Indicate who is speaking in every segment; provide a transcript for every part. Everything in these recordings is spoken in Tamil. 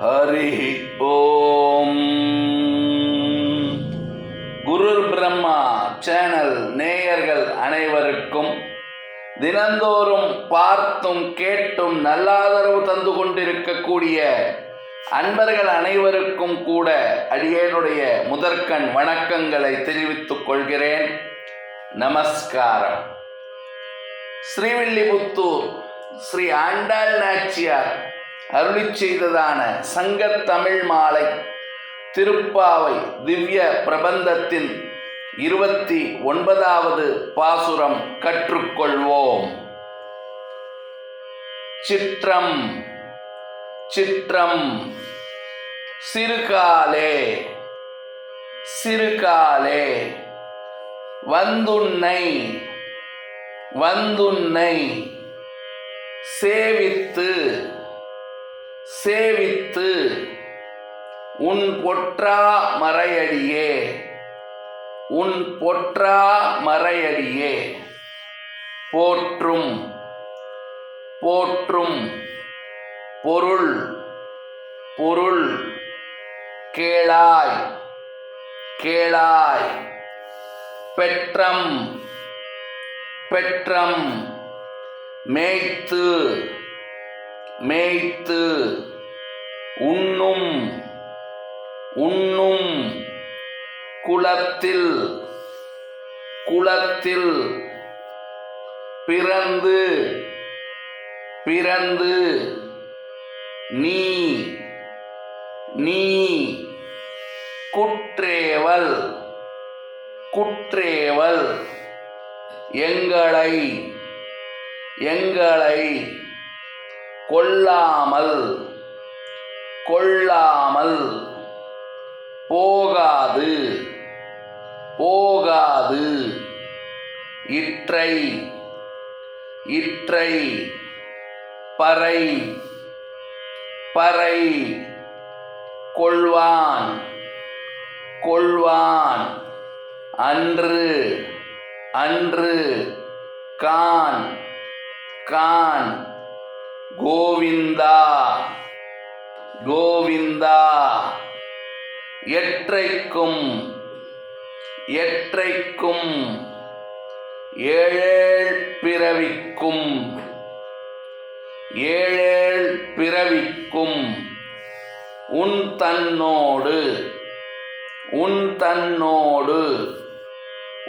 Speaker 1: ஹரி ஓம். குரு பிரம்மா சேனல் நேயர்கள் அனைவருக்கும் தினந்தோறும் பார்த்தும் கேட்டும் நல்லாதரவு தந்து கொண்டிருக்கக்கூடிய அன்பர்கள் அனைவருக்கும் கூட அடியேனுடைய முதற்கண் வணக்கங்களை தெரிவித்துக் கொள்கிறேன். நமஸ்காரம். ஸ்ரீவில்லிபுத்தூர் ஸ்ரீ ஆண்டாள் நாச்சியார் அருளி செய்ததான சங்கத் தமிழ் மாலை திருப்பாவை திவ்ய பிரபந்தத்தின் இருபத்தி ஒன்பதாவது பாசுரம் கற்றுக்கொள்வோம். சிற்றம் சிற்றம் சிறுகாலே சிறுகாலே வந்துன்னை வந்துன்னை சேவித்து சேவித்து உன் பொற்றா மறையடியே உன் பொற்றா மறையடியே. போற்றும் போற்றும் பொருள் பொருள் கேளாய் கேளாய். பெற்றம் பெற்றம் மேய்த்து மேய்த்து உண்ணும் உண்ணும் குளத்தில் குளத்தில் பிறந்து பிறந்து நீ நீ குற்றேவல் குற்றேவல். எங்களை எங்களை கொல்லாமல் கொள்ளாமல் போகாது போகாது. இற்றை இற்றை பறை பறை கொள்வான் கொள்வான். அன்று அன்று கான் கான் கோவிந்தா கோவிந்தா எற்றைக்கும் எற்றைக்கும் ஏழேழ் பிறவிக்கும் ஏழேழ் பிறவிக்கும் உன் தன்னோடு உன் தன்னோடு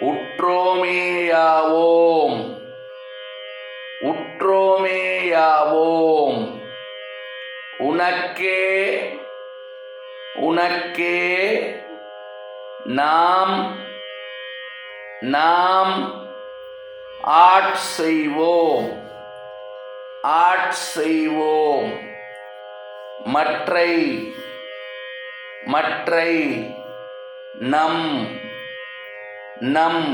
Speaker 1: உற்றோமேயாவோம். உனக்கே உனக்கே நாம் நாம் ஆட் செய்வோம் ஆட் செய்வோம். மற்றை மற்றை நம் நம்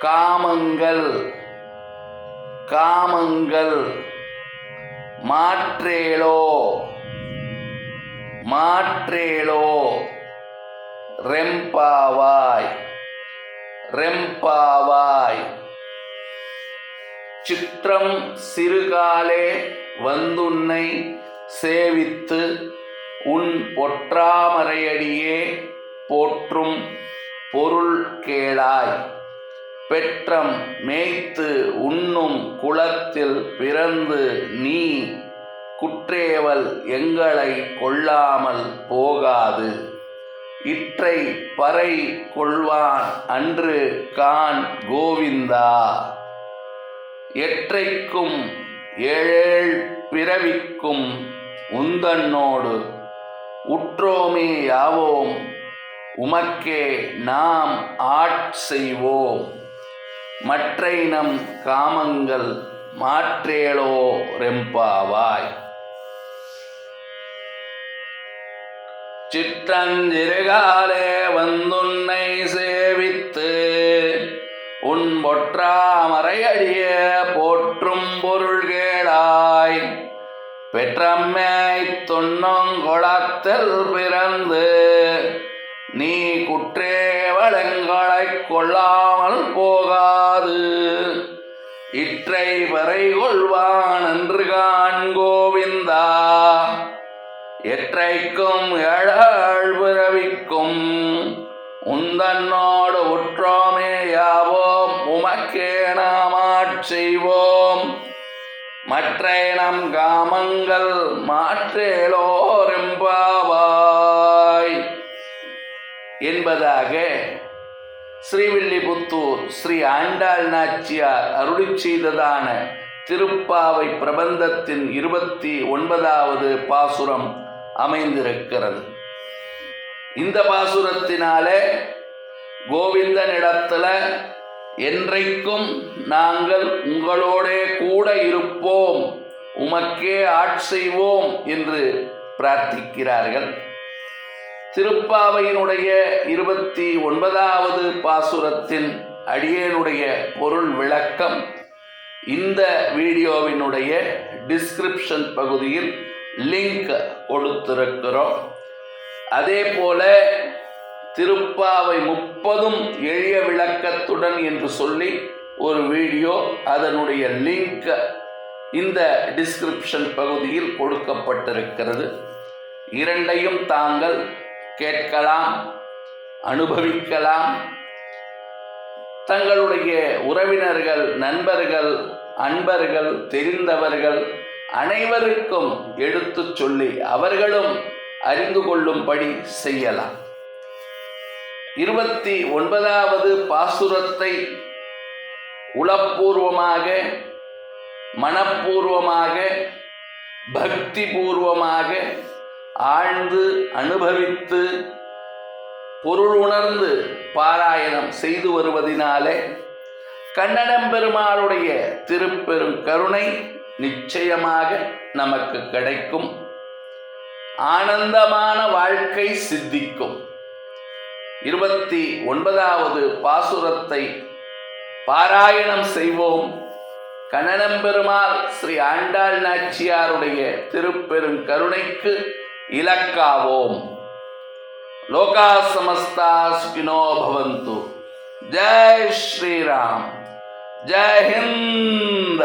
Speaker 1: காமங்கள் காமங்கள் மாற்றேளோ மாற்றேளோ ரெம்பாவாய். ரெம்பாவாய். சித்திரம் சிறுகாலே வந்துன்னை சேவித்து உன் பொற்றாமரையடியே போற்றும் பொருள் கேளாய். பெற்றம் மேய்த்து உண்ணும் குளத்தில் பிறந்து நீ குற்றேவல் எங்களை கொள்ளாமல் போகாது. இற்றை பறை கொள்வான் அன்று கான் கோவிந்தா. எற்றைக்கும் ஏழேழ் பிறவிக்கும் உந்தன்னோடு உற்றோமே யாவோம்? உமக்கே நாம் ஆட் செய்வோம் மற்றை நம் காமங்கள் மாற்றேளோ ரெம்பாவாய். சிற்றஞ்சிறுகாலே வந்துன்னை சேவித்து உன் பொற்றாமரையடிய போற்றும் பொருள்கேளாய். பெற்றம்மை தொன்னொங்கொளத்தில் பிறந்து நீ குற்றேவளங்களைக் கொள்ளாமல் போகாது. இற்றை வரை கொள்வான் என்று கான் கோவிந்தா. எற்றைக்கும் ஏழாள் பிறவிக்கும் உந்தன்னோடு உற்றோமே யாவோம் உமக்கே நாமாட் செய்வோம். மற்ற நம் காமங்கள் மாற்றேலோரெம்பாவாய் என்பதாக ஸ்ரீவில்லிபுத்தூர் ஸ்ரீ ஆண்டாள் நாச்சியார் அருளிச் செய்ததான திருப்பாவை பிரபந்தத்தின் இருபத்தி ஒன்பதாவது பாசுரம் அமைந்திருக்கிறது. இந்த பாசுரத்தினாலே கோவிந்தனிடத்தில் என்றைக்கும் நாங்கள் உங்களோடே கூட இருப்போம் உமக்கே ஆட்செய்வோம் என்று பிரார்த்திக்கிறார்கள். திருப்பாவையினுடைய இருபத்தி ஒன்பதாவது பாசுரத்தின் அடியேனுடைய பொருள் விளக்கம் இந்த வீடியோவினுடைய டிஸ்கிரிப்ஷன் பகுதியில் லிங்க் கொடுத்திருக்கிறோம். அதே போல திருப்பாவை முப்பதும் எளிய விளக்கத்துடன் என்று சொல்லி ஒரு வீடியோ அதனுடைய லிங்க் இந்த டிஸ்கிரிப்ஷன் பகுதியில் கொடுக்கப்பட்டிருக்கிறது. இரண்டையும் தாங்கள் கேட்கலாம் அனுபவிக்கலாம். தங்களுடைய உறவினர்கள் நண்பர்கள் அன்பர்கள் தெரிந்தவர்கள் அனைவருக்கும் எடுத்துச் சொல்லி அவர்களும் அறிந்து கொள்ளும்படி செய்யலாம். இருபத்தி ஒன்பதாவது பாசுரத்தை உளப்பூர்வமாக மனப்பூர்வமாக பக்தி பூர்வமாக ஆழ்ந்து அனுபவித்து பொருள் உணர்ந்து பாராயணம் செய்து வருவதினாலே கண்ணனம் பெருமாளுடைய திருப்பெரும் கருணை நிச்சயமாக நமக்கு கிடைக்கும். ஆனந்தமான வாழ்க்கை சித்திக்கும். இருபத்தி ஒன்பதாவது பாசுரத்தை பாராயணம் செய்வோம். கண்ணனம் பெருமாள் ஸ்ரீ ஆண்டாள் நாச்சியாருடைய திருப்பெரும் கருணைக்கு इलक्कावोम। लोका समस्त सुखिनो भवन्तु। जय श्री राम जय हिंद।